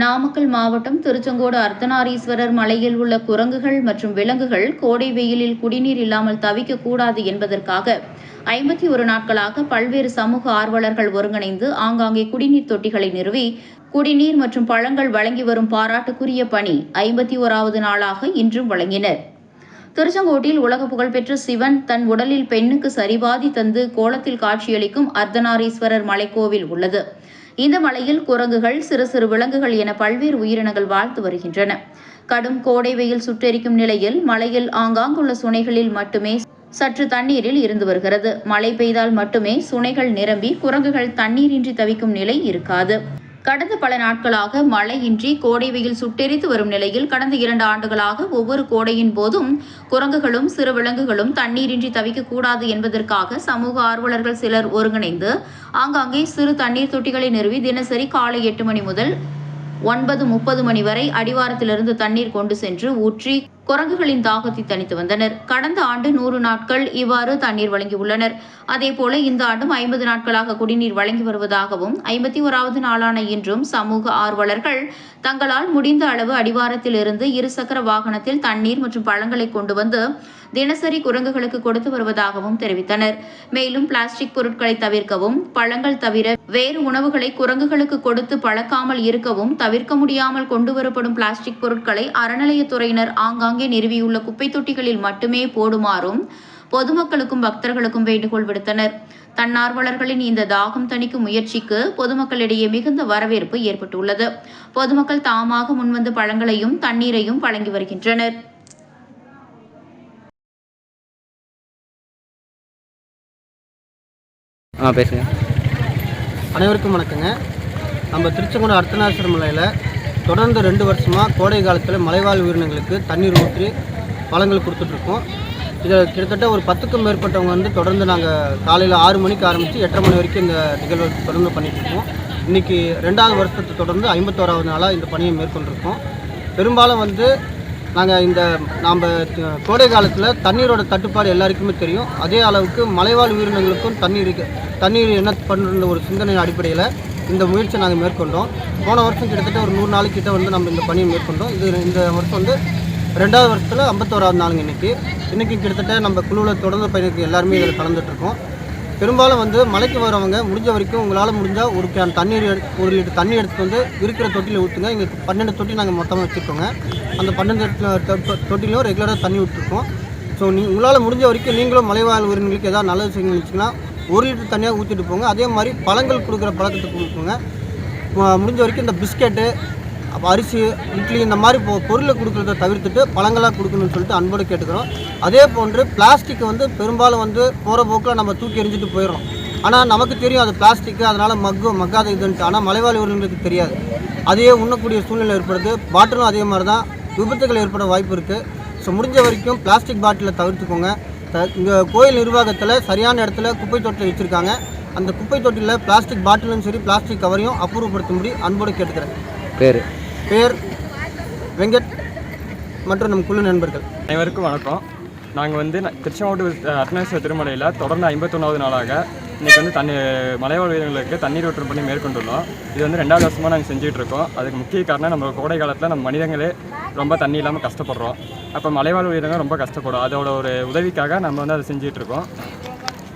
நாமக்கல் மாவட்டம் திருச்செங்கோடு அர்த்தநாரீஸ்வரர் மலையில் உள்ள குரங்குகள் மற்றும் விலங்குகள் கோடை வெயிலில் குடிநீர் இல்லாமல் தவிக்கக்கூடாது என்பதற்காக ஐம்பத்தி ஒரு நாட்களாக பல்வேறு சமூக ஆர்வலர்கள் ஒருங்கிணைந்து ஆங்காங்கே குடிநீர் தொட்டிகளை நிறுவி குடிநீர் மற்றும் பழங்கள் வழங்கி வரும் பாராட்டுக்குரிய பணி ஐம்பத்தி ஓராவது நாளாக இன்றும் வழங்கினர். திருச்செங்கோட்டில் உலக புகழ்பெற்ற சிவன் தன் உடலில் பெண்ணுக்கு சரிபாதி தந்து கோலத்தில் காட்சியளிக்கும் அர்த்தநாரீஸ்வரர் மலைக்கோவில் உள்ளது. இந்த மலையில் குரங்குகள் சிறு சிறு விலங்குகள் என பல்வேறு உயிரினங்கள் வாழ்த்து வருகின்றன. கடும் கோடை வெயில் சுட்டெரிக்கும் நிலையில் மலையில் ஆங்காங்குள்ள சுனைகளில் மட்டுமே சற்று தண்ணீரில் இருந்து வருகிறது. மழை பெய்தால் மட்டுமே சுனைகள் நிரம்பி குரங்குகள் தண்ணீரின்றி தவிக்கும் நிலை இருக்காது. கடந்த பல நாட்களாக மழையின்றி கோடை வெயில் சுட்டெரித்து வரும் நிலையில் கடந்த இரண்டு ஆண்டுகளாக ஒவ்வொரு கோடையின் போதும் குரங்குகளும் சிறு விலங்குகளும் தண்ணீரின்றி தவிக்கக்கூடாது என்பதற்காக சமூக ஆர்வலர்கள் சிலர் ஒருங்கிணைந்து ஆங்காங்கே சிறு தண்ணீர் தொட்டிகளை நிறுவி தினசரி காலை எட்டு மணி முதல் ஒன்பது முப்பது மணி வரை அடிவாரத்திலிருந்து தண்ணீர் கொண்டு சென்று ஊற்றி குரங்குகளின் தாகத்தை தணித்து வந்தனர். கடந்த ஆண்டு நூறு நாட்கள் இவ்வாறு தண்ணீர் வழங்கியுள்ளனர். அதேபோல இந்த ஆண்டும் ஐம்பது நாட்களாக குடிநீர் வழங்கி வருவதாகவும் ஐம்பத்தி ஓராவது நாளான இன்றும் சமூக ஆர்வலர்கள் தங்களால் முடிந்த அளவு அடிவாரத்தில் இருந்து இருசக்கர வாகனத்தில் தண்ணீர் மற்றும் பழங்களை கொண்டு வந்து தினசரி குரங்குகளுக்கு கொடுத்து வருவதாகவும் தெரிவித்தனர். மேலும் பிளாஸ்டிக் பொருட்களை தவிர்க்கவும் பழங்கள் தவிர வேறு உணவுகளை குரங்குகளுக்கு கொடுத்து பழக்காமல் இருக்கவும் தவிர்க்க முடியாமல் கொண்டு வரப்படும் பிளாஸ்டிக் பொருட்களை அறநிலையத்துறையினர் ஆங்காங்கே நிறுவியுள்ள குப்பை தொட்டிகளில் மட்டுமே போடுமாறும் பொதுமக்களுக்கும் பக்தர்களுக்கும் வேண்டுகோள் விடுத்தனர். தன்னார்வலர்களின் இந்த தாகம் தணிக்கும் முயற்சிக்கு பொதுமக்களிடையே மிகுந்த வரவேற்பு ஏற்பட்டுள்ளது. பொதுமக்கள் தாமாக முன்வந்து பழங்களையும் தண்ணீரையும் வழங்கி வருகின்றனர். பேசுங்க. அனைவருக்கும் வணக்கங்க. நம்ம திருச்செங்கோடு அர்த்தநாசிரமலையில் தொடர்ந்து ரெண்டு வருஷமாக கோடை காலத்தில் மலைவாழ் உயிரினங்களுக்கு தண்ணீர் ஊற்றி பழங்கள் கொடுத்துட்ருக்கோம். இதில் கிட்டத்தட்ட ஒரு பத்துக்கும் மேற்பட்டவங்க வந்து தொடர்ந்து நாங்கள் காலையில் ஆறு மணிக்கு ஆரம்பித்து எட்டரை மணி வரைக்கும் இந்த நிகழ்வை தொடர்ந்து பண்ணிகிட்ருக்கோம் இன்றைக்கி ரெண்டாவது வருஷத்தை தொடர்ந்து ஐம்பத்தோராவது நாளாக இந்த பணியை மேற்கொண்டிருக்கோம். பெரும்பாலும் வந்து நாங்கள் இந்த நாம் கோடை காலத்தில் தண்ணீரோட தட்டுப்பாடு எல்லாருக்குமே தெரியும். அதே அளவுக்கு மலைவாழ் உயிரினங்களுக்கும் தண்ணீர் தண்ணீர் என்ன பண்ணுற ஒரு சிந்தனை அடிப்படையில் இந்த முயற்சியை நாங்கள் மேற்கொண்டோம். போன வருஷம் கிட்டத்தட்ட ஒரு நூறு நாளைக்கிட்ட வந்து நம்ம இந்த பணியை மேற்கொண்டோம். இது இந்த வருஷம் வந்து ரெண்டாவது வருஷத்தில் ஐம்பத்தோராவது நாளுங்க இன்றைக்கி இன்றைக்கி கிட்டத்தட்ட நம்ம குழுவில் தொடர்ந்து பயணிக்கு எல்லாருமே இதில் கலந்துட்டுருக்கோம் பெரும்பாலும் வந்து மலைக்கு வரவங்க முடிஞ்ச வரைக்கும் உங்களால் முடிஞ்சால் ஒரு கேன் தண்ணீர் ஒரு லிட்டர் தண்ணி எடுத்து வந்து இருக்கிற தொட்டியில் ஊற்றுங்க இங்கே பன்னெண்டு தொட்டி நாங்கள் மொத்தமாக வச்சுருக்கோங்க. அந்த பன்னெண்டு தொட்டிலையும் ரெகுலராக தண்ணி விட்டுருக்கோம் ஸோ நீ உங்களால் முடிஞ்ச வரைக்கும் நீங்களும் மலைவாழ் உயிரினங்களுக்கு ஏதாவது நல்லது செய்யணும்னு வச்சிங்கன்னா ஒரு லிட்டர் தனியாக ஊற்றிட்டு போங்க. அதே மாதிரி பழங்கள் கொடுக்குற பழக்கத்தை கொடுக்குங்க. முடிஞ்ச வரைக்கும் இந்த பிஸ்கெட்டு அப்போ அரிசி இட்லி இந்த மாதிரி பொ பொருளை கொடுக்குறத தவிர்த்துட்டு பழங்களாக கொடுக்கணும்னு சொல்லிட்டு அன்போடு கேட்டுக்கிறோம். அதே போன்று பிளாஸ்டிக் வந்து பெரும்பாலும் வந்து போகிற போக்கில் நம்ம தூக்கி எரிஞ்சிட்டு போயிடும் ஆனால் நமக்கு தெரியும் அது பிளாஸ்டிக்கு அதனால் மக்கு மக்காத இதுன்ட்டு. ஆனால் மலைவாழ் உயிரினங்களுக்கு தெரியாது. அதையே உண்ணக்கூடிய சூழ்நிலை ஏற்படுது. பாட்டிலும் அதே மாதிரி தான். விபத்துகள் ஏற்பட வாய்ப்பு இருக்குது ஸோ முடிஞ்ச வரைக்கும் பிளாஸ்டிக் பாட்டிலை தவிர்த்துக்கோங்க. இங்கே கோயில் நிர்வாகத்தில் சரியான இடத்துல குப்பை தொட்டி வச்சுருக்காங்க. அந்த குப்பை தொட்டியில் பிளாஸ்டிக் பாட்டிலும் சரி பிளாஸ்டிக் கவரையும் அப்புறப்படுத்தும்படி அன்போடு கேட்டுக்கிறேன். பேர்? பேர் வெங்கட் மற்றும் நம் குழு நண்பர்கள். அனைவருக்கும் வணக்கம். நாங்கள் வந்து திருச்செங்கோடு அர்த்தநாச திருமலையில் தொடர்ந்து ஐம்பத்தொன்னாவது நாளாக இன்றைக்கி வந்து தண்ணி மலைவாழ் வீரர்களுக்கு தண்ணீர் ஊற்றும் பண்ணி மேற்கொண்டுள்ளோம். இது வந்து ரெண்டாவது வருஷமாக நாங்கள் செஞ்சுட்டு இருக்கோம். அதுக்கு முக்கிய காரணம் நம்ம கோடை காலத்தில் நம்ம மனிதங்களே ரொம்ப தண்ணி இல்லாமல் கஷ்டப்படுறோம். அப்போ மலைவாழ் உயிரினங்கள் ரொம்ப கஷ்டப்படும். அதோட ஒரு உதவிக்காக நம்ம வந்து அதை செஞ்சுட்டு இருக்கோம்.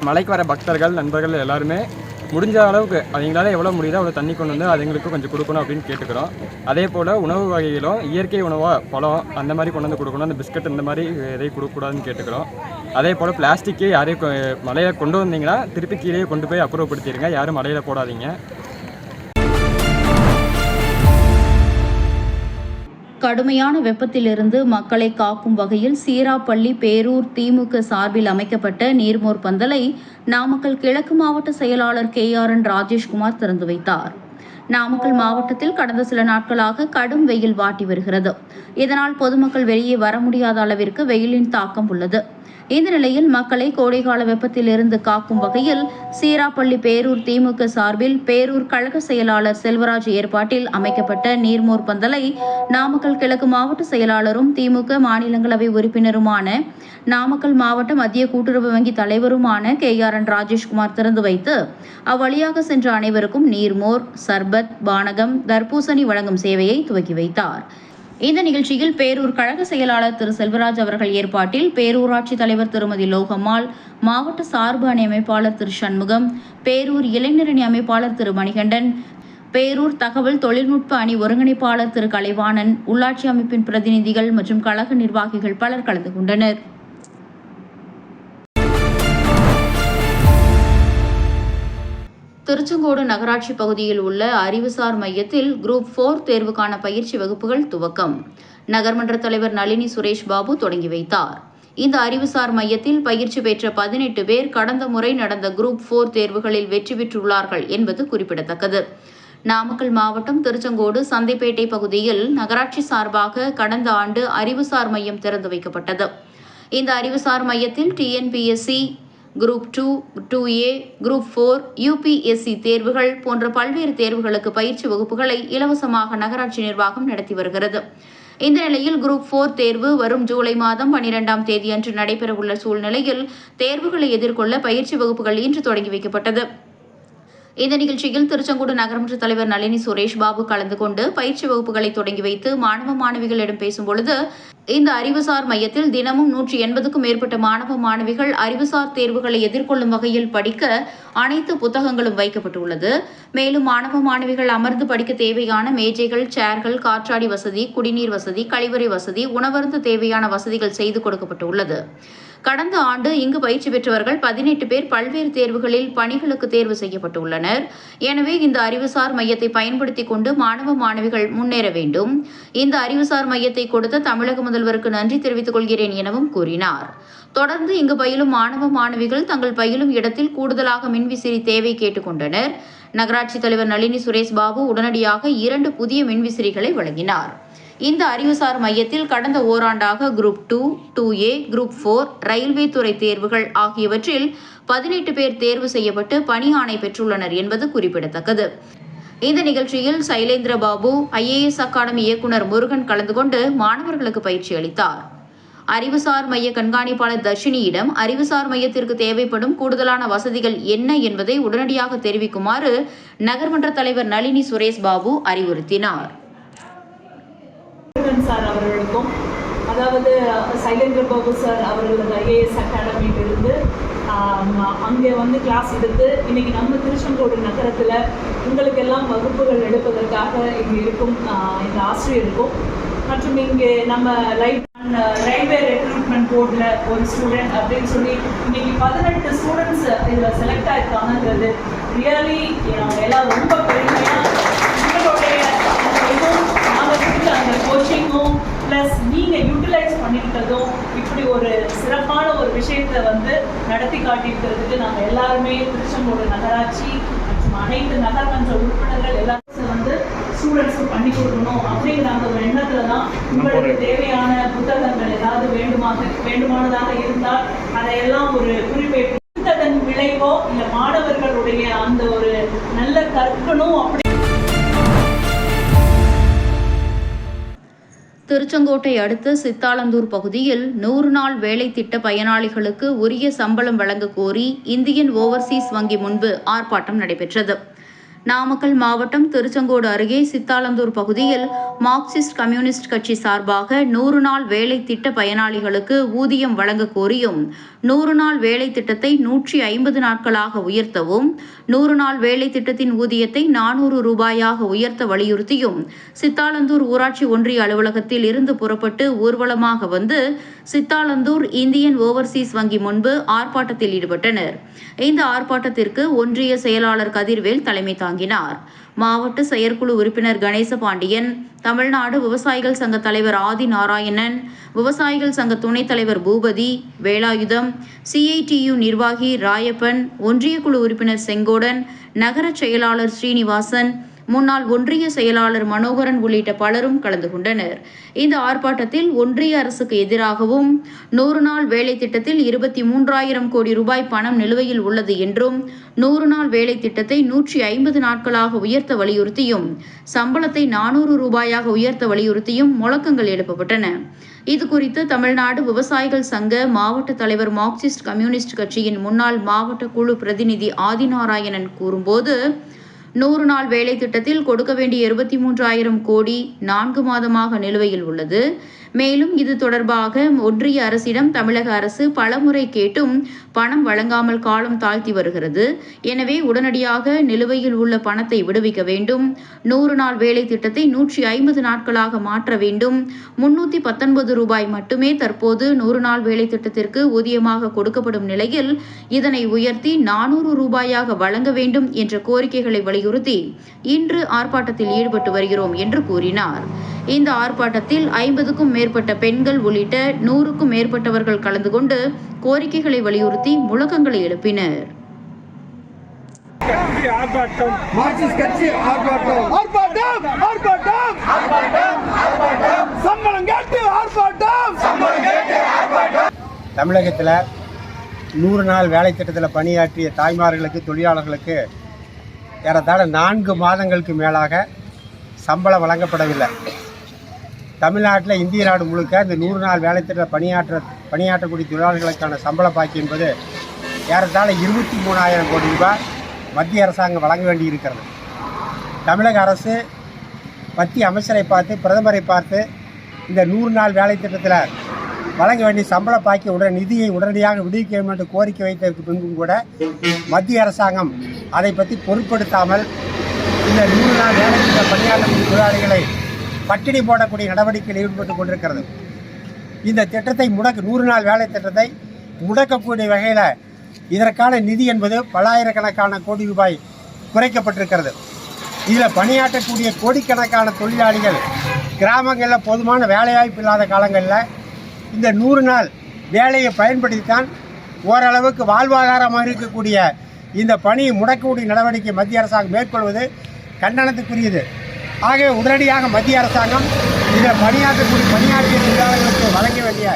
மலைக்கு வர பக்தர்கள் நண்பர்கள் எல்லாருமே முடிஞ்ச அளவுக்கு அவங்களால எவ்வளோ முடியுதோ அவ்வளோ தண்ணி கொண்டு வந்து அதுங்களுக்கு கொஞ்சம் கொடுக்கணும் அப்படின்னு கேட்டுக்கிறோம். அதே போல் உணவு வகைகளும் இயற்கை உணவாக பழம் அந்த மாதிரி கொண்டு வந்து கொடுக்கணும். அந்த பிஸ்கட் இந்த மாதிரி எதையும் கொடுக்கக்கூடாதுன்னு கேட்டுக்கிறோம். அதே போல் பிளாஸ்டிக்கே யாரையும் மலையில் கொண்டு வந்தீங்கன்னா திருப்பி கீழே கொண்டு போய் அப்புறப்படுத்திடுங்க. யாரும் மலையில் போடாதீங்க. கடுமையான வெப்பத்திலிருந்து மக்களை காக்கும் வகையில் சீராப்பள்ளி பேரூர் திமுக சார்பில் அமைக்கப்பட்ட நீர்மோர் பந்தலை நாமக்கல் கிழக்கு மாவட்ட செயலாளர் கே ஆர் என் ராஜேஷ்குமார் திறந்து வைத்தார். நாமக்கல் மாவட்டத்தில் கடந்த சில நாட்களாக கடும் வெயில் வாட்டி வருகிறது. இதனால் பொதுமக்கள் வெளியே வர முடியாத அளவிற்கு வெயிலின் தாக்கம் உள்ளது. இந்த நிலையில் மக்களை கோடைகால வெப்பத்திலிருந்து காக்கும் வகையில் சீராப்பள்ளி பேரூர் திமுக சார்பில் பேரூர் கழக செயலாளர் செல்வராஜ் ஏற்பாட்டில் அமைக்கப்பட்ட நீர்மோர் பந்தலை நாமக்கல் கிழக்கு மாவட்ட செயலாளரும் திமுக மாநிலங்களவை உறுப்பினருமான நாமக்கல் மாவட்ட மத்திய கூட்டுறவு வங்கி தலைவருமான கே ஆர் என் ராஜேஷ்குமார் திறந்து வைத்து அவ்வழியாக சென்ற அனைவருக்கும் நீர்மோர் சர்பத் பானகம் தர்பூசணி வழங்கும் சேவையை துவக்கி வைத்தார். இந்த நிகழ்ச்சியில் பேரூர் கழக செயலாளர் திரு செல்வராஜ் அவர்கள் ஏற்பாட்டில் பேரூராட்சி தலைவர் திருமதி லோகம்மாள் மாவட்ட சார்பு அணி அமைப்பாளர் திரு சண்முகம் பேரூர் இளைஞரணி அமைப்பாளர் திரு மணிகண்டன் பேரூர் தகவல் தொழில்நுட்ப அணி ஒருங்கிணைப்பாளர் திரு கலைவாணன் உள்ளாட்சி அமைப்பின் பிரதிநிதிகள் மற்றும் கழக நிர்வாகிகள் பலர் கலந்து கொண்டனர். திருச்செங்கோடு நகராட்சி பகுதியில் உள்ள அறிவுசார் மையத்தில் குரூப் ஃபோர் தேர்வுக்கான பயிற்சி வகுப்புகள் துவக்கம். நகர்மன்ற தலைவர் நளினி சுரேஷ் பாபு தொடங்கி வைத்தார். இந்த அறிவுசார் மையத்தில் பயிற்சி பெற்ற பதினெட்டு பேர் கடந்த முறை நடந்த குரூப் ஃபோர் தேர்வுகளில் வெற்றி பெற்றுள்ளார்கள் என்பது குறிப்பிடத்தக்கது. நாமக்கல் மாவட்டம் திருச்செங்கோடு சந்தைப்பேட்டை பகுதியில் நகராட்சி சார்பாக கடந்த ஆண்டு அறிவுசார் மையம் திறந்து வைக்கப்பட்டது. இந்த அறிவுசார் மையத்தில் TNPSC group two two A group four UPSC தேர்வுகள் போன்ற பல்வேறு தேர்வுகளுக்கு பயிற்சி வகுப்புகளை இலவசமாக நகராட்சி நிர்வாகம் நடத்தி வருகிறது. இந்த நிலையில் குரூப் ஃபோர் தேர்வு வரும் ஜூலை மாதம் பனிரெண்டாம் தேதியன்று நடைபெறவுள்ள சூழ்நிலையில் தேர்வுகளை எதிர்கொள்ள பயிற்சி வகுப்புகள் இன்று தொடங்கி வைக்கப்பட்டது. இந்த நிகழ்ச்சியில் திருச்செங்கோடு நகரமன்ற தலைவர் நளினி சுரேஷ் பாபு கலந்து கொண்டு பயிற்சி வகுப்புகளை தொடங்கி வைத்து மாணவ மாணவிகளிடம் பேசும்பொழுது இந்த அறிவுசார் மையத்தில் தினமும் நூற்றி எண்பதுக்கும் மேற்பட்ட மாணவ மாணவிகள் அறிவுசார் தேர்வுகளை எதிர்கொள்ளும் வகையில் படிக்க அனைத்து புத்தகங்களும் வைக்கப்பட்டுள்ளது. மேலும் மாணவ மாணவிகள் அமர்ந்து படிக்க தேவையான மேஜைகள் சேர்கள் காற்றாடி வசதி குடிநீர் வசதி கழிவறை வசதி உணவருந்து தேவையான வசதிகள் செய்து கொடுக்கப்பட்டுள்ளது. கடந்த ஆண்டு இங்கு பயிற்சி பெற்றவர்கள் பதினெட்டு பேர் பல்வேறு தேர்வுகளில் பணிகளுக்கு தேர்வு செய்யப்பட்டுள்ளனர். எனவே இந்த அறிவுசார் மையத்தை பயன்படுத்திக் கொண்டு மாணவ மாணவிகள் முன்னேற வேண்டும். இந்த அறிவுசார் மையத்தை கொடுத்த தமிழக முதல்வருக்கு நன்றி தெரிவித்துக் கொள்கிறேன் எனவும் கூறினார். தொடர்ந்து இங்கு பயிலும் மாணவ மாணவிகள் தங்கள் பயிலும் இடத்தில் கூடுதலாக மின்விசிறி தேவை கேட்டுக்கொண்டனர் நகராட்சி தலைவர் நளினி சுரேஷ் பாபு உடனடியாக இரண்டு புதிய மின்விசிறிகளை வழங்கினார். இந்த அறிவுசார் மையத்தில் கடந்த ஓராண்டாக group two two A group four railway துறை தேர்வுகள் ஆகியவற்றில் பதினெட்டு பேர் தேர்வு செய்யப்பட்டு பணி ஆணை பெற்றுள்ளனர் என்பது குறிப்பிடத்தக்கது. இந்த நிகழ்ச்சியில் சைலேந்திர பாபு ஐஏஎஸ் அகாடமி இயக்குனர் முருகன் கலந்து கொண்டு மாணவர்களுக்கு பயிற்சி அளித்தார். அறிவுசார் மைய கண்காணிப்பாளர் தர்ஷினியிடம் அறிவுசார் மையத்திற்கு தேவைப்படும் கூடுதலான வசதிகள் என்ன என்பதை உடனடியாக தெரிவிக்குமாறு நகர்மன்ற தலைவர் நளினி சுரேஷ் பாபு அறிவுறுத்தினார். சார் அவர்களுக்கும் அதாவது சைலேந்திர பாபு சார் அவர்களது ஐஏஎஸ் அகாடமியிலிருந்து அங்கே வந்து கிளாஸ் எடுத்து இன்னைக்கு நம்ம திருச்செங்கோடு நகரத்தில் உங்களுக்கெல்லாம் வகுப்புகள் எடுப்பதற்காக இங்கே இருக்கும் இந்த ஆசிரியருக்கும் மற்றும் இங்கே நம்ம லைட் ரயில்வே ரெக்ரூட்மெண்ட் போர்டில் ஒரு ஸ்டூடெண்ட் அப்படின்னு சொல்லி இன்னைக்கு பதினெட்டு ஸ்டூடெண்ட்ஸ் இதில் செலக்ட் ஆயிருக்காங்கன்றது ரியலி எல்லாம் ரொம்ப பெருமையாக உங்களுடைய அந்த கோச்சிங்கும் ப்ளஸ் நீங்கள் யூட்டிலைஸ் பண்ணிக்கிட்டதும் இப்படி ஒரு சிறப்பான ஒரு விஷயத்தை வந்து நடத்தி காட்டியிருக்கிறதுக்கு நாங்கள் எல்லாருமே திருச்செங்கோடு நகராட்சி மற்றும் அனைத்து நகர்மன்ற உறுப்பினர்கள் எல்லாரும் வந்து ஸ்டூடெண்ட்ஸுக்கு பண்ணி கொடுக்கணும் அப்படிங்கிற அந்த ஒரு எண்ணத்துல தான் உங்களுக்கு தேவையான புத்தகங்கள் ஏதாவது வேண்டுமாக வேண்டுமானதாக இருந்தால் அதையெல்லாம் ஒரு குறிப்பேற்று கொடுத்ததன் விளைவோ இல்லை மாணவர்களுடைய அந்த ஒரு நல்ல கற்கணும் அப்படி திருச்செங்கோட்டை அடுத்த சித்தாலந்தூர் பகுதியில் நூறு நாள் வேலை திட்ட பயனாளிகளுக்கு உரிய சம்பளம் வழங்க கோரி இந்தியன் ஓவர்சீஸ் வங்கி முன்பு ஆர்ப்பாட்டம் நடைபெற்றது. நாமக்கல் மாவட்டம் திருச்செங்கோடு அருகே சித்தாலந்தூர் பகுதியில் மார்க்சிஸ்ட் கம்யூனிஸ்ட் கட்சி சார்பாக நூறு நாள் வேலை திட்ட பயனாளிகளுக்கு ஊதியம் வழங்க கோரியும் நூறு நாள் வேலை திட்டத்தை நூற்றி ஐம்பது நாட்களாக உயர்த்தவும் நூறு நாள் வேலை திட்டத்தின் ஊதியத்தை நானூறு ரூபாயாக உயர்த்த வலியுறுத்தியும் சித்தாலந்தூர் ஊராட்சி ஒன்றிய அலுவலகத்தில் இருந்து புறப்பட்டு ஊர்வலமாக வந்து சித்தாலந்தூர் இந்தியன் ஓவர்சீஸ் வங்கி முன்பு ஆர்ப்பாட்டத்தில் ஈடுபட்டனர். இந்த ஆர்ப்பாட்டத்திற்கு ஒன்றிய செயலாளர் கதிர்வேல் தலைமை தாங்கினார். மாவட்ட செயற்குழு உறுப்பினர் கணேச பாண்டியன் தமிழ்நாடு விவசாயிகள் சங்க தலைவர் ஆதி நாராயணன் விவசாயிகள் சங்க துணைத் தலைவர் பூபதி வேலாயுதம் சிஐடியு நிர்வாகி ராயப்பன் ஒன்றிய குழு உறுப்பினர் செங்கோடன் நகரச் செயலாளர் ஸ்ரீனிவாசன் முன்னாள் ஒன்றிய செயலாளர் மனோகரன் உள்ளிட்ட பலரும் கலந்து கொண்டனர். இந்த ஆர்ப்பாட்டத்தில் ஒன்றிய அரசுக்கு எதிராகவும் நூறு நாள் வேலை திட்டத்தில் இருபத்தி மூன்றாயிரம் கோடி ரூபாய் பணம் நிலுவையில் உள்ளது என்றும் நூறு நாள் வேலை திட்டத்தை நூற்றி ஐம்பது நாட்களாக உயர்த்த வலியுறுத்தியும் சம்பளத்தை நானூறு ரூபாயாக உயர்த்த வலியுறுத்தியும் முழக்கங்கள் எழுப்பப்பட்டன. இது குறித்து தமிழ்நாடு விவசாயிகள் சங்க மாவட்ட தலைவர் மார்க்சிஸ்ட் கம்யூனிஸ்ட் கட்சியின் முன்னாள் மாவட்ட குழு பிரதிநிதி ஆதிநாராயணன் கூறும்போது நூறு நாள் வேலை திட்டத்தில் கொடுக்க வேண்டிய இருபத்தி மூன்றாயிரம் கோடி நான்கு மாதமாக நிலுவையில் உள்ளது. மேலும் இது தொடர்பாக ஒன்றிய அரசிடம் தமிழக அரசு பலமுறை கேட்டும் பணம் வழங்காமல் காலம் தாழ்த்தி வருகிறது. எனவே உடனடியாக நிலுவையில் உள்ள பணத்தை விடுவிக்க வேண்டும். நூறு நாள் வேலை திட்டத்தை நூற்றி ஐம்பது நாட்களாக மாற்ற வேண்டும். முன்னூத்தி பத்தொன்பது ரூபாய் மட்டுமே தற்போது நூறு நாள் வேலை திட்டத்திற்கு ஊதியமாக கொடுக்கப்படும் நிலையில் இதனை உயர்த்தி நானூறு ரூபாயாக வழங்க வேண்டும் என்ற கோரிக்கைகளை வலியுறுத்தி இன்று ஆர்ப்பாட்டத்தில் ஈடுபட்டு வருகிறோம் என்று கூறினார். இந்த ஆர்ப்பாட்டத்தில் ஐம்பதுக்கும் மேற்பட்ட பெண்கள் உள்ளிட்ட நூறுக்கும் மேற்பட்டவர்கள் கலந்து கொண்டு கோரிக்கைகளை வலியுறுத்தி முழக்கங்களை எழுப்பினர். கட்சி ஆர்ப்பாட்டம். மார்க்சிஸ்ட் கட்சி ஆர்ப்பாட்டம் ஆர்ப்பாட்டம். ஆர்ப்பாட்டம். சம்பளம் கேட்டு ஆர்ப்பாட்டம். தமிழகத்தில் நூறு நாள் வேலை திட்டத்தில் பணியாற்றிய தாய்மார்களுக்கு தொழிலாளர்களுக்கு ஏறத்தாழ நான்கு மாதங்களுக்கு மேலாக சம்பளம் வழங்கப்படவில்லை. தமிழ்நாட்டில் இந்திய நாடு முழுக்க இந்த நூறு நாள் வேலை திட்ட பணியாற்ற பணியாற்றக்கூடிய தொழிலாளர்களுக்கான சம்பள பாக்கி என்பது ஏறத்தாழ இருபத்தி மூணாயிரம் கோடி ரூபாய் மத்திய அரசாங்கம் வழங்க வேண்டியிருக்கிறது. தமிழக அரசு மத்திய அமைச்சரை பார்த்து பிரதமரை பார்த்து இந்த நூறு நாள் வேலை திட்டத்தில் வழங்க வேண்டிய சம்பள பாக்கி உடனே நிதியை உடனடியாக விடுவிக்க வேண்டும் என்று கோரிக்கை வைத்ததற்கு பின்பும் கூட மத்திய அரசாங்கம் அதை பற்றி பொருட்படுத்தாமல் இந்த நூறு நாள் வேலை திட்ட பணியாற்றக்கூடிய தொழிலாளிகளை பட்டினி போடக்கூடிய நடவடிக்கையில் ஈடுபட்டு கொண்டிருக்கிறது. இந்த திட்டத்தை முடக்க நூறு நாள் வேலை திட்டத்தை முடக்கக்கூடிய வகையில் இதற்கான நிதி என்பது பல்லாயிரக்கணக்கான கோடி ரூபாய் குறைக்கப்பட்டிருக்கிறது. இதில் பணியாற்றக்கூடிய கோடிக்கணக்கான தொழிலாளிகள் கிராமங்களில் போதுமான வேலைவாய்ப்பு இல்லாத காலங்களில் இந்த நூறு நாள் வேலையை பயன்படுத்தித்தான் ஓரளவுக்கு வாழ்வாதாரமாக இருக்கக்கூடிய இந்த பணியை முடக்கக்கூடிய நடவடிக்கை மத்திய அரசாங்கம் மேற்கொள்வது கண்டனத்துக்குரியது. ஆகவே உடனடியாக மத்திய அரசாங்கம் இதில் பணியாற்றக்கூடிய பணியாற்றிய தொழிலாளர்களுக்கு வழங்க வேண்டிய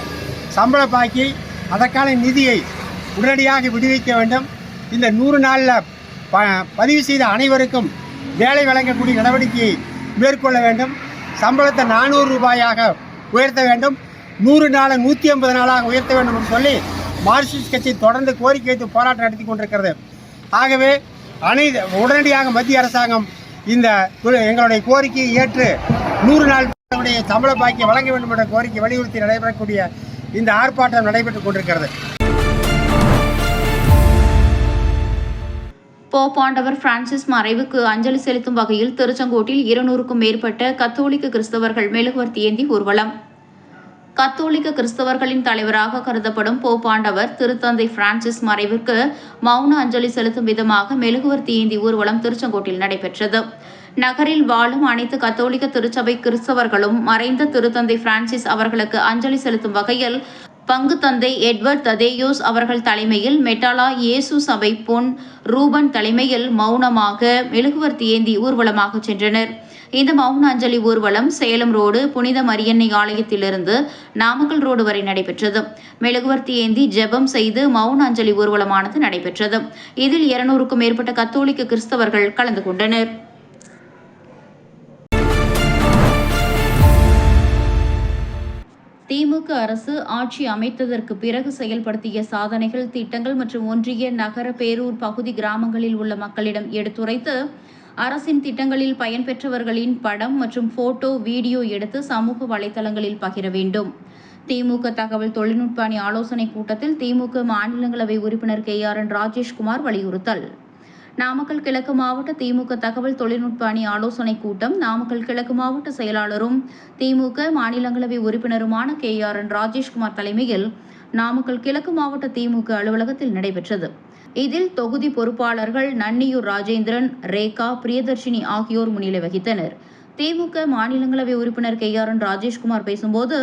சம்பள பாக்கி அதற்கான நிதியை உடனடியாக விடுவிக்க வேண்டும். இந்த நூறு நாளில் ப பதிவு செய்த அனைவருக்கும் வேலை வழங்கக்கூடிய நடவடிக்கையை மேற்கொள்ள வேண்டும். சம்பளத்தை நானூறு ரூபாயாக உயர்த்த வேண்டும். நூறு நாளை நூற்றி ஐம்பது நாளாக உயர்த்த வேண்டும் என்று சொல்லி மார்க்சிஸ்ட் கட்சி தொடர்ந்து கோரிக்கை வைத்து போராட்டம் நடத்தி கொண்டிருக்கிறது. ஆகவே அனைத்து உடனடியாக மத்திய அரசாங்கம் இந்த எங்களுடைய கோரிக்கையை ஏற்று நூறு நாள் சம்பள பாக்கியம் வழங்க வேண்டும் என்ற கோரிக்கை வலியுறுத்தி நடைபெறக்கூடிய இந்த ஆர்ப்பாட்டம் நடைபெற்றுக் கொண்டிருக்கிறது. போப்பாண்டவர் பிரான்சிஸ் மறைவுக்கு அஞ்சலி செலுத்தும் வகையில் திருச்செங்கோட்டில் இருநூறுக்கும் மேற்பட்ட கத்தோலிக்க கிறிஸ்தவர்கள் மெழுகுவர்த்தி ஏந்தி ஊர்வலம். கத்தோலிக்க கிறிஸ்தவர்களின் தலைவராக கருதப்படும் போப்பாண்டவர் திருத்தந்தை பிரான்சிஸ் மறைவிற்கு மௌன அஞ்சலி செலுத்தும் விதமாக மெழுகுவர்த்தி ஏந்தி ஊர்வலம் திருச்செங்கோட்டில் நடைபெற்றது. நகரில் வாழும் அனைத்து கத்தோலிக்க திருச்சபை கிறிஸ்தவர்களும் மறைந்த திருத்தந்தை பிரான்சிஸ் அவர்களுக்கு அஞ்சலி செலுத்தும் வகையில் பங்கு தந்தை எட்வர்ட் ததேயோஸ் அவர்கள் தலைமையில் மெட்டாலா இயேசு சபை பொன் ரூபன் தலைமையில் மௌனமாக மெழுகுவர்த்தி ஏந்தி ஊர்வலமாக சென்றனர். இந்த மௌன அஞ்சலி ஊர்வலம் சேலம் ரோடு புனித மரியன்னை ஆலயத்திலிருந்து நாமக்கல் ரோடு வரை நடைபெற்றது. மெழுகுவர்த்தி ஏந்தி ஜெபம் செய்து மௌன அஞ்சலி ஊர்வலமானது நடைபெற்றது. இதில் இருநூறுக்கும் மேற்பட்ட கத்தோலிக்க கிறிஸ்தவர்கள் கலந்து கொண்டனர். திமுக அரசு ஆட்சி அமைத்ததற்கு பிறகு செயல்படுத்திய சாதனைகள் திட்டங்கள் மற்றும் ஒன்றிய நகர பேரூர் பகுதி கிராமங்களில் உள்ள மக்களிடம் எடுத்துரைத்து அரசின் திட்டங்களில் பயன்பெற்றவர்களின் படம் மற்றும் போட்டோ வீடியோ எடுத்து சமூக வலைதளங்களில் பகிர வேண்டும். திமுக தகவல் தொழில்நுட்ப அணி ஆலோசனைக் கூட்டத்தில் திமுக மாநிலங்களவை உறுப்பினர் கே ஆர் என் ராஜேஷ்குமார் வலியுறுத்தல். நாமக்கல் கிழக்கு மாவட்ட திமுக தகவல் தொழில்நுட்ப அணி ஆலோசனைக் கூட்டம் நாமக்கல் கிழக்கு மாவட்ட செயலாளரும் திமுக மாநிலங்களவை உறுப்பினருமான கே ஆர் என் ராஜேஷ்குமார் தலைமையில் நாமக்கல் கிழக்கு மாவட்ட திமுக அலுவலகத்தில் நடைபெற்றது. இதில் தொகுதி பொறுப்பாளர்கள் நன்னியூர் ராஜேந்திரன் ரேகா பிரியதர்ஷினி ஆகியோர் முன்னிலை வகித்தனர். திமுக மாநிலங்களவை உறுப்பினர் கே ஆர் என் ராஜேஷ்குமார் பேசும்போது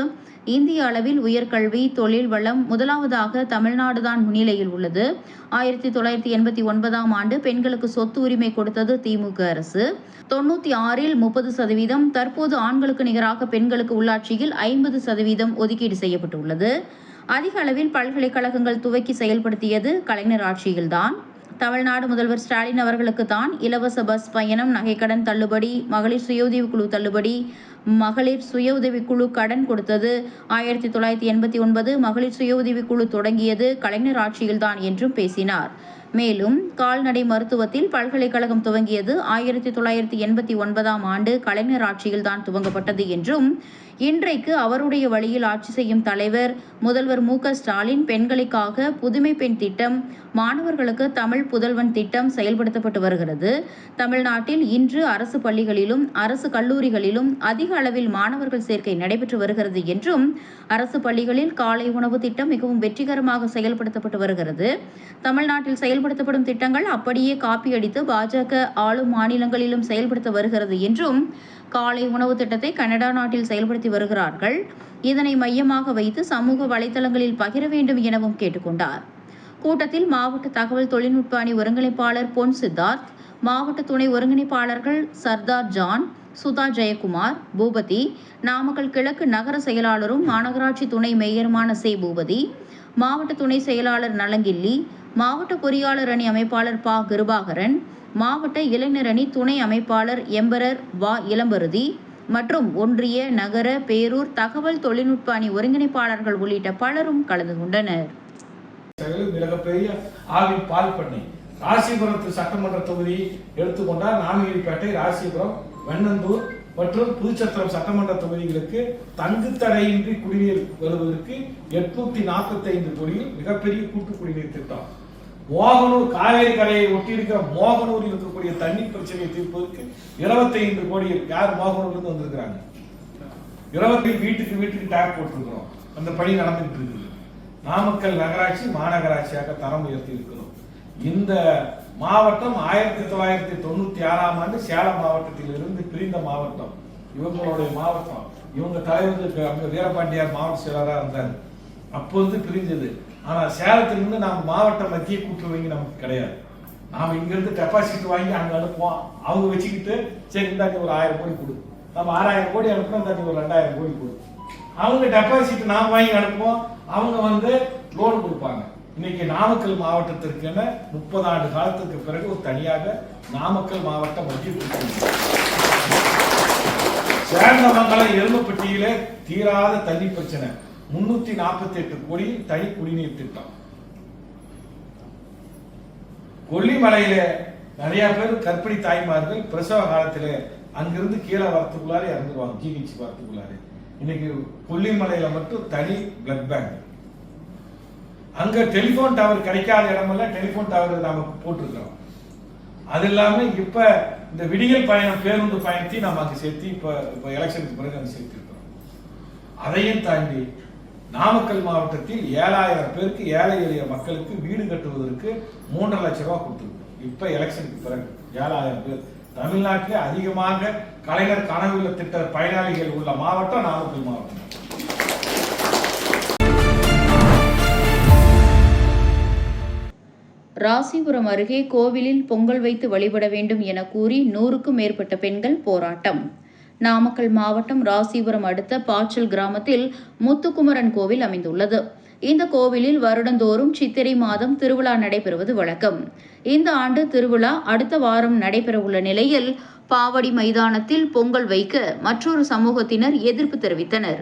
இந்திய அளவில் உயர்கல்வி தொழில் வளம் முதலாவதாக தமிழ்நாடுதான் முன்னிலையில் உள்ளது. ஆயிரத்தி தொள்ளாயிரத்தி எண்பத்தி ஒன்பதாம் ஆண்டு பெண்களுக்கு சொத்து உரிமை கொடுத்தது திமுக அரசு. தொண்ணூற்றி ஆறில் முப்பது சதவீதம் தற்போது ஆண்களுக்கு நிகராக பெண்களுக்கு உள்ளாட்சியில் ஐம்பது சதவீதம் ஒதுக்கீடு செய்யப்பட்டுள்ளது. அதிக அளவில் பல்கலைக்கழகங்கள் துவக்கி செயல்படுத்தியது கலைஞர் ஆட்சியில்தான். தமிழ்நாடு முதல்வர் ஸ்டாலின் அவர்களுக்கு தான் இலவச பஸ் பயணம் நகைக்கடன் தள்ளுபடி மகளிர் சுயஉதவிக் குழு தள்ளுபடி மகளிர் சுய உதவிக்குழு கடன் கொடுத்தது. ஆயிரத்தி தொள்ளாயிரத்தி எண்பத்தி ஒன்பது மகளிர் சுய உதவிக்குழு தொடங்கியது கலைஞர் ஆட்சியில்தான் என்றும் பேசினார். மேலும் கால்நடை மருத்துவத்தில் பல்கலைக்கழகம் துவங்கியது ஆயிரத்தி தொள்ளாயிரத்தி எண்பத்தி ஒன்பதாம் ஆண்டு கலைஞர் ஆட்சியில்தான் துவங்கப்பட்டது என்றும் இன்றைக்கு அவருடைய வழியில் ஆட்சி செய்யும் தலைவர் முதல்வர் மு ஸ்டாலின் பெண்களுக்காக புதுமை பெண் திட்டம் மாணவர்களுக்கு தமிழ் புதல்வன் திட்டம் செயல்படுத்தப்பட்டு வருகிறது. தமிழ்நாட்டில் இன்று அரசு பள்ளிகளிலும் அரசு கல்லூரிகளிலும் அதிக அளவில் மாணவர்கள் சேர்க்கை நடைபெற்று வருகிறது என்றும் அரசு பள்ளிகளில் காலை உணவு திட்டம் மிகவும் வெற்றிகரமாக செயல்படுத்தப்பட்டு வருகிறது. தமிழ்நாட்டில் செயல்படுத்தப்படும் திட்டங்கள் அப்படியே காப்பியடித்து பாஜக ஆளும் மாநிலங்களிலும் செயல்படுத்த வருகிறது என்றும் காலை உணவு திட்டத்தை கனடா நாட்டில் செயல்படுத்தி வருகிறார்கள். இதனை மையமாக வைத்து சமூக வலைதளங்களில் பகிர வேண்டும் எனவும் கேட்டுக்கொண்டார். கூட்டத்தில் மாவட்ட தகவல் தொழில்நுட்ப அணி ஒருங்கிணைப்பாளர் பொன் சித்தார்த் மாவட்ட துணை ஒருங்கிணைப்பாளர்கள் சர்தார் ஜான் சுதா ஜெயக்குமார் பூபதி நாமக்கல் கிழக்கு நகர செயலாளரும் மாநகராட்சி துணை மேயருமான சே. பூபதி மாவட்ட துணை செயலாளர் நலங்கில்லி மாவட்ட பொறியாளர் அணி அமைப்பாளர் பா. கிருபாகரன் மாவட்ட இளைஞரணி துணை அமைப்பாளர் எம்பரர் வா. இளம்பருதி மற்றும் ஒன்றிய நகர பேரூர் தகவல் தொழில்நுட்ப அணி ஒருங்கிணைப்பாளர்கள் உள்ளிட்ட பலரும் கலந்து கொண்டனர். மிகப்பெரிய ஆவி பால் பண்ணி. ராசிபுரத்து சட்டமன்ற தொகுதி எடுத்துக்கொண்டால் நாமகிரிப்பேட்டை ராசிபுரம் வெண்ணந்தூர் மற்றும் புதுச்சத்திரம் சட்டமன்ற தொகுதிகளுக்கு தங்கு தடையின்றி குடிநீர் வருவதற்கு எட்நூத்தி நாற்பத்தி ஐந்து கோடியில் மிகப்பெரிய கூட்டு குடிநீர் திட்டம். மோகனூர் காவேரி கரையை ஒட்டி இருக்கிற மோகனூரில் இருக்கக்கூடிய தண்ணி பிரச்சனையை தீர்ப்பதற்கு 25 கோடி யார் மோகனூர்ல இருந்து வந்திருக்கிறாங்க? இருபத்தி வீட்டுக்கு வீட்டுக்கு டேப் போட்டிருக்கிறோம். அந்த பணி நடந்துட்டு இருக்குது. நாமக்கல் நகராட்சி மாநகராட்சியாக தரம் உயர்த்தி இருக்கிறோம். இந்த மாவட்டம் ஆயிரத்தி தொள்ளாயிரத்தி தொண்ணூத்தி ஆறாம் ஆண்டு சேலம் மாவட்டத்தில் இருந்து பிரிந்த மாவட்டம். இவங்களுடைய மாவட்டம். இவங்க தலைவர்கள் வீரபாண்டியார் மாவட்ட செயலராக இருந்தார். அப்போ வந்து பிரிஞ்சது. ஆனா சேலத்திலிருந்து நாம் மாவட்ட மத்திய கூட்டுறவு நமக்கு கிடையாது. நாம இங்கேருந்து டெபாசிட் வாங்கி அங்க அனுப்புவோம் அவங்க வச்சுக்கிட்டு சரி இந்தாங்க ஒரு ஆயிரம் கோடி கொடு. நம்ம ஆறாயிரம் கோடி அனுப்புறோம் தண்ணி ஒரு ரெண்டாயிரம் கோடி கொடு. அவங்க டெபாசிட் நாம் வாங்கி அனுப்புவோம். அவங்க வந்து லோன் கொடுப்பாங்க. இன்னைக்கு நாமக்கல் மாவட்டத்திற்கென முப்பது ஆண்டு காலத்துக்கு பிறகு ஒரு தனியாக நாமக்கல் மாவட்ட மத்திய கூட்டுறவு சேந்தமங்கலம் எருமப்பட்டியிலே தீராத தண்ணி பிரச்சனை. முன்னூத்தி நாற்பத்தி எட்டு கோடி தனி குடிநீர் திட்டம். கொல்லிமலையில நிறைய பேர் கற்பிணி தாய்மார்கள் பிரசவ காலத்தில் அங்கிருந்து கீழே வரத்துக்குள்ளாரே இறந்துருவாங்க ஜிஹெச் வரத்துக்குள்ளாரே. இன்னைக்கு கொல்லிமலையில மட்டும் தனி பிளட் பேங்க் அங்க டெலிபோன் டவர் கிடைக்காத இடமெல்லாம் டெலிபோன் டவர் நாம போட்டிருக்கிறோம். அது இல்லாம இப்ப இந்த விடியல் பயணம் பேருந்து பயணத்தையும் நம்ம அங்க சேர்த்து இப்ப இப்ப எலெக்ஷனுக்கு பிறகு அங்க சேர்த்திருக்கிறோம் அதையும் தாண்டி நாமக்கல் மாவட்டத்தில் ஏழாயிரம் பேருக்கு ஏழை எளிய மக்களுக்கு வீடு கட்டுவதற்கு மூன்றரை லட்சம் ரூபா கொடுத்துருக்கோம். இப்போ எலெக்ஷனுக்கு பிறகு ஏழாயிரம் பேர். தமிழ்நாட்டில் அதிகமாக கலைஞர் கனவுள்ள திட்ட பயனாளிகள் உள்ள மாவட்டம் நாமக்கல் மாவட்டம். ராசிபுரம் அருகே கோவிலில் பொங்கல் வைத்து வழிபட வேண்டும் என கூறி நூறுக்கும் மேற்பட்ட பெண்கள் போராட்டம். நாமக்கல் மாவட்டம் ராசிபுரம் அடுத்த பாச்சல் கிராமத்தில் முத்துக்குமரன் கோவில் அமைந்துள்ளது. இந்த கோவிலில் வருடந்தோறும் சித்திரை மாதம் திருவிழா நடைபெறுவது வழக்கம். இந்த ஆண்டு திருவிழா அடுத்த வாரம் நடைபெறவுள்ள நிலையில் பாவடி மைதானத்தில் பொங்கல் வைக்க மற்றொரு சமூகத்தினர் எதிர்ப்பு தெரிவித்தனர்.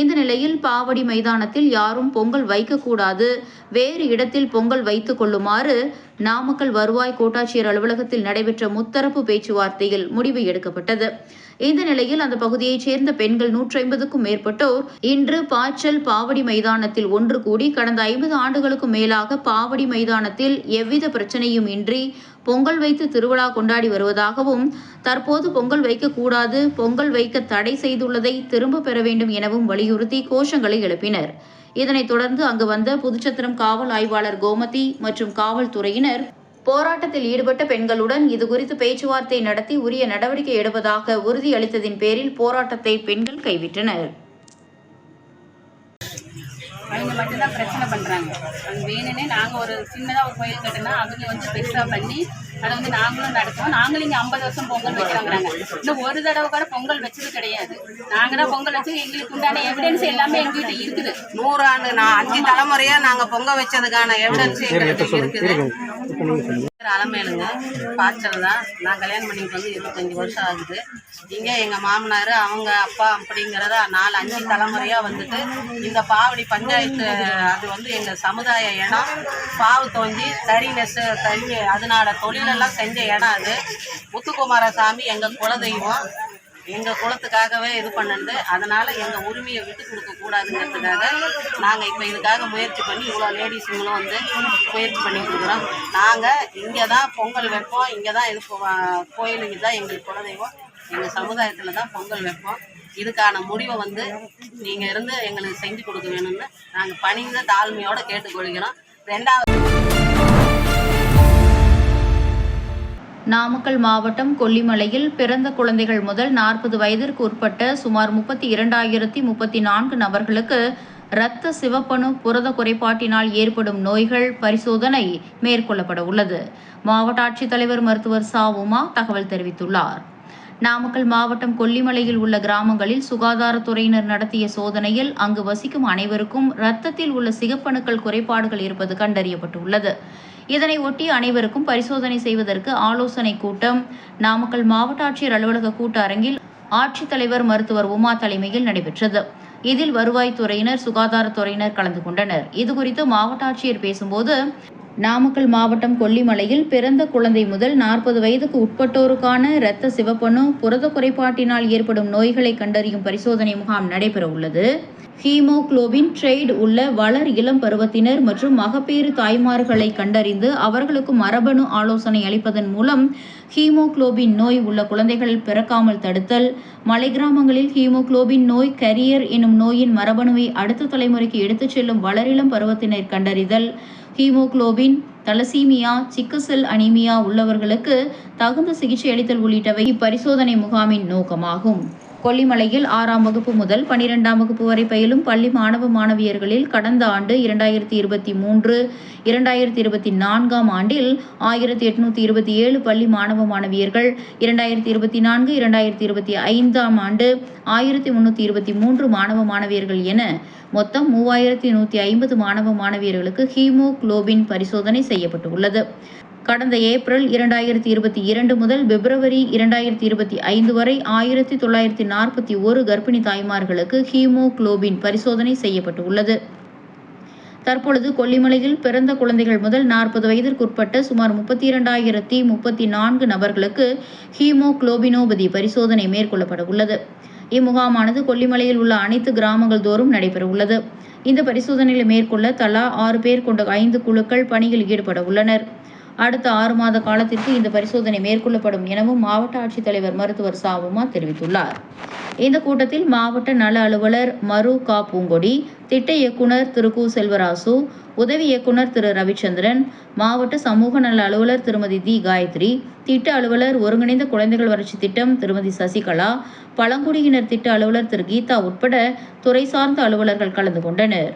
இந்த நிலையில் பாவடி மைதானத்தில் யாரும் பொங்கல் வைக்கக்கூடாது. வேறு இடத்தில் பொங்கல் வைத்துக் கொள்ளுமாறு நாமக்கல் வருவாய் கோட்டாட்சியர் அலுவலகத்தில் நடைபெற்ற முத்தரப்பு பேச்சுவார்த்தையில் முடிவு எடுக்கப்பட்டது. இந்த நிலையில் அந்த பகுதியைச் சேர்ந்த பெண்கள் நூற்றி ஐம்பதுக்கும் மேற்பட்டோர் இன்று பாய்ச்சல் பாவடி மைதானத்தில் ஒன்று கூடி கடந்த ஐம்பது ஆண்டுகளுக்கும் மேலாக பாவடி மைதானத்தில் எவ்வித பிரச்சனையும் இன்றி பொங்கல் வைத்து திருவிழா கொண்டாடி வருவதாகவும் தற்போது பொங்கல் வைக்கக்கூடாது பொங்கல் வைக்க தடை செய்துள்ளதை திரும்ப பெற வேண்டும் எனவும் வலியுறுத்தி கோஷங்களை எழுப்பினர். இதனைத் தொடர்ந்து அங்கு வந்த புதுச்சத்திரம் காவல் ஆய்வாளர் கோமதி மற்றும் காவல்துறையினர் போராட்டத்தில் ஈடுபட்ட பெண்களுடன் இதுகுறித்து பேச்சுவார்த்தை நடத்தி உரிய நடவடிக்கை எடுப்பதாக உறுதியளித்ததின் பேரில் போராட்டத்தை பெண்கள் கைவிட்டனர். அவங்க மட்டும்தான் பிரச்சனை பண்ணுறாங்க அது வேணும்னே நாங்கள் ஒரு சின்னதாக ஒரு கோயில் கட்டினா அவங்க வந்து பெருசாக பண்ணி அதை வந்து நாங்களும் நடத்துவோம் நாங்களும் இங்கே ஐம்பது வருஷம் பொங்கல் வைக்கிறாங்கிறாங்க. இன்னும் ஒரு தடவை கூட பொங்கல் வச்சது கிடையாது. நாங்கள் தான் பொங்கல் வச்சு எங்களுக்கு உண்டான எவிடன்ஸ் எல்லாமே எங்ககிட்ட இருக்குது. நூறாண்டு நான் அஞ்சு தலைமுறையா நாங்க பொங்க வச்சதுக்கான எவிடன்ஸ் எங்களுக்கு இருக்குது. அலமேலுங்க பாய்ச்சல் தான். நான் கல்யாணம் பண்ணிட்டு வந்து இருபத்தஞ்சி வருஷம் ஆகுது. இங்கே எங்கள் மாமனார் அவங்க அப்பா அப்படிங்கிறத நாலு அஞ்சு தலைமுறையாக வந்துட்டு இந்த பாவடி பஞ்சாயத்து அது வந்து எங்கள் சமுதாய இடம். பாவு தோஞ்சி தறி நெசு தறி அதனால தொழிலெல்லாம் செஞ்ச இடம் அது. முத்துக்குமாரசாமி எங்கள் குலதெய்வம். எங்கள் குலத்துக்காகவே இது பண்ணது அதனால் எங்கள் உரிமையை விட்டு கொடுக்க கூடாதுங்கிறதுக்காக நாங்கள் இப்போ இதுக்காக முயற்சி பண்ணி இவ்வளோ லேடிஸுங்களும் வந்து முயற்சி பண்ணிட்டு இருக்கிறோம். நாங்கள் இங்கே தான் பொங்கல் வைப்போம் இங்கே தான் இது கோயிலுக்கு தான் எங்களுக்கு குலதெய்வம். எங்கள் சமுதாயத்தில் தான் பொங்கல் வைப்போம். இதுக்கான முடிவை வந்து நீங்கள் இருந்து எங்களுக்கு செஞ்சு கொடுக்க வேணும்னு நாங்கள் பணிந்த தாழ்மையோடு கேட்டுக்கொள்கிறோம். ரெண்டாவது நாமக்கல் மாவட்டம் கொல்லிமலையில் பிறந்த குழந்தைகள் முதல் நாற்பது வயதிற்கு உட்பட்ட சுமார் முப்பத்தி இரண்டாயிரத்தி முப்பத்தி நான்கு நபர்களுக்கு இரத்த சிவப்பணு புரத குறைபாட்டினால் ஏற்படும் நோய்கள் பரிசோதனை மேற்கொள்ளப்பட உள்ளது. மாவட்ட ஆட்சித்தலைவர் மருத்துவர் சா. உமா தகவல் தெரிவித்துள்ளார். நாமக்கல் மாவட்டம் கொல்லிமலையில் உள்ள கிராமங்களில் சுகாதாரத்துறையினர் நடத்திய சோதனையில் அங்கு வசிக்கும் அனைவருக்கும் இரத்தத்தில் உள்ள சிகப்பணுக்கள் குறைபாடுகள் இருப்பது கண்டறியப்பட்டுள்ளது. இதனை ஒட்டி அனைவருக்கும் பரிசோதனை செய்வதற்கு ஆலோசனை கூட்டம். நாமக்கல் மாவட்ட ஆட்சியர் அலுவலக கூட்ட அரங்கில் ஆட்சித்தலைவர் மருத்துவர் உமா தலைமையில் நடைபெற்றது. இதில் வருவாய்த்துறையினர் சுகாதாரத்துறையினர் கலந்து கொண்டனர். இதுகுறித்து மாவட்ட ஆட்சியர் பேசும்போது நாமக்கல் மாவட்டம் கொல்லிமலையில் பிறந்த குழந்தை முதல் நாற்பது வயதுக்கு உட்பட்டோருக்கான இரத்த சிவப்பணு புரத குறைபாட்டினால் ஏற்படும் நோய்களை கண்டறியும் பரிசோதனை முகாம் நடைபெற உள்ளது. ஹீமோகுளோபின் ட்ரெய்டு உள்ள வளர் இளம் பருவத்தினர் மற்றும் மகப்பேறு தாய்மார்களை கண்டறிந்து அவர்களுக்கு மரபணு ஆலோசனை அளிப்பதன் மூலம் ஹீமோகுளோபின் நோய் உள்ள குழந்தைகள் பிறக்காமல் தடுத்தல் மலை கிராமங்களில் ஹீமோகுளோபின் நோய் கரியர் எனும் நோயின் மரபணுவை அடுத்த தலைமுறைக்கு எடுத்துச் செல்லும் வளரிளம் பருவத்தினர் கண்டறிதல் haemoglobin thalassaemia sickle cell anaemia உள்ளவர்களுக்கு தகுந்த சிகிச்சை அளித்தல் உள்ளிட்டவை இப்பரிசோதனை முகாமின் நோக்கமாகும். கொல்லிமலையில் ஆறாம் வகுப்பு முதல் பனிரெண்டாம் வகுப்பு வரை பயிலும் பள்ளி மாணவ மாணவியர்களில் கடந்த ஆண்டு இரண்டாயிரத்தி இருபத்தி மூன்று இரண்டாயிரத்தி இருபத்தி நான்காம் ஆண்டில் ஆயிரத்தி எட்நூத்தி இருபத்தி ஏழு பள்ளி மாணவ மாணவியர்கள் இரண்டாயிரத்தி இருபத்தி நான்கு இரண்டாயிரத்தி இருபத்தி ஐந்தாம் ஆண்டு ஆயிரத்தி முன்னூற்றி இருபத்தி மூன்று மாணவ மாணவியர்கள் என மொத்தம் மூவாயிரத்தி நூற்றி ஐம்பது மாணவ மாணவியர்களுக்கு ஹீமோகுளோபின் பரிசோதனை செய்யப்பட்டுள்ளது. கடந்த ஏப்ரல் இரண்டாயிரத்தி இருபத்தி இரண்டு முதல் பிப்ரவரி இரண்டாயிரத்தி இருபத்தி ஐந்து வரை ஆயிரத்தி தொள்ளாயிரத்தி நாற்பத்தி ஒரு கர்ப்பிணி தாய்மார்களுக்கு ஹீமோகுளோபின் பரிசோதனை செய்யப்பட்டுள்ளது. தற்பொழுது கொல்லிமலையில் பிறந்த குழந்தைகள் முதல் நாற்பது வயதிற்குட்பட்ட சுமார் முப்பத்தி இரண்டாயிரத்தி முப்பத்தி நான்கு நபர்களுக்கு ஹீமோகுளோபினோபதி பரிசோதனை மேற்கொள்ளப்பட உள்ளது இம்முகாமானது கொல்லிமலையில் உள்ள அனைத்து கிராமங்கள் தோறும் நடைபெற உள்ளது இந்த பரிசோதனைகளை மேற்கொள்ள தலா ஆறு பேர் கொண்ட ஐந்து குழுக்கள் பணியில் ஈடுபட உள்ளனர் அடுத்த ஆறு மாத காலத்திற்கு இந்த பரிசோதனை மேற்கொள்ளப்படும் எனவும் மாவட்ட ஆட்சித்தலைவர் மருத்துவர் சாவுமா தெரிவித்துள்ளார். இந்த கூட்டத்தில் மாவட்ட நல அலுவலர் மரு. கா. பூங்கொடி திட்ட இயக்குனர் திரு. கு. செல்வராசு உதவி இயக்குனர் திரு. ரவிச்சந்திரன் மாவட்ட சமூக நல அலுவலர் திருமதி தி. காயத்ரி திட்ட அலுவலர் ஒருங்கிணைந்த குழந்தைகள் வளர்ச்சி திட்டம் திருமதி சசிகலா பழங்குடியினர் திட்ட அலுவலர் திரு. கீதா உட்பட துறை சார்ந்த அலுவலர்கள் கலந்து கொண்டனர்.